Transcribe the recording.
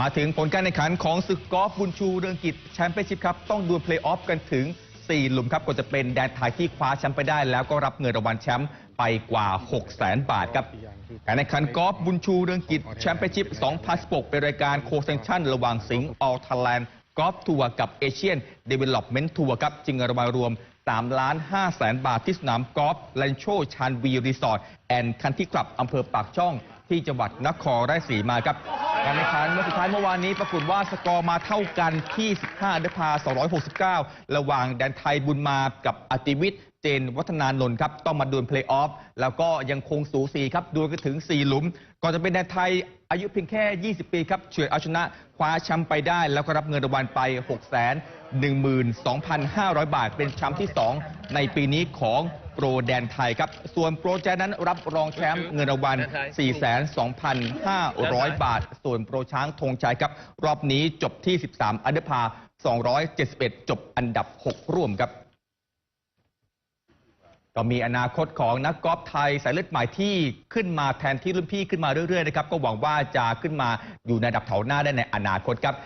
มาถึงผลการแข่งขันของศึกกอล์ฟบุญชูเรืองกิจแชมเปี้ยนชิพครับ ต้องดวลเพลย์ออฟกันถึง 4 หลุมครับ ก็จะเป็นแดนไทยที่คว้าแชมป์ไปได้ แล้วก็รับเงินรางวัลแชมป์ไปกว่า 6 0 0 0 0 0บาทครับ การแข่งขันกอล์ฟบุญชูเรืองกิจแชมเปี้ยนชิพ 2016 เป็นรายการโคเซนชั่น ระหว่างสิงห์ออลทแลนด์กอล์ฟทัวร์กับเอเชียนเดเวล็อปเมนต์ทัวร์ครับจึงเงินรางวัลรวม3ล้าน5แสนบาทที่สนามกอล์ฟแลนโชชานวีรีสอร์ทแอนด์คันที่คลับอำเภอปากช่องที่จังหวัดนครราชสีมาครับ การแข่งขันเมื่อสุดท้ายเมื่อวานนี้ปรากฏว่าสกอร์มาเท่ากันที่ 15อันดับพา 269 ระหว่างแดนไทยบุญมากับอติวิทย์เจนวัฒนานนท์ครับ ต้องมาดวลเพลย์ออฟ แล้วก็ยังคงสูสีครับดวลกันถึง 4 หลุม ก่อนจะเป็นแดนไทยอายุเพียงแค่ 20 ปีครับเฉื่อยเอาชนะคว้าแชมป์ไปได้ แล้วก็รับเงินรางวัลไป 6 1 2 5 0 0 บาท เป็นแชมป์ที่ 2 ในปีนี้ของ โปรแดนไทยครับ ส่วนโปรแจนนั้นรับรองแชมป์เงินรางวัล 4,2,500 บาท ส่วนโปรช้างธงชัยครับ รอบนี้จบที่ 13 อันดับพา 271 จบอันดับ 6 ร่วมครับ ก็มีอนาคตของนักกอล์ฟไทยสายเลือดใหม่ที่ขึ้นมาแทนที่รุ่นพี่ขึ้นมาเรื่อยๆนะครับ ก็หวังว่าจะขึ้นมาอยู่ในอันดับแถวหน้าได้ในอนาคตครับ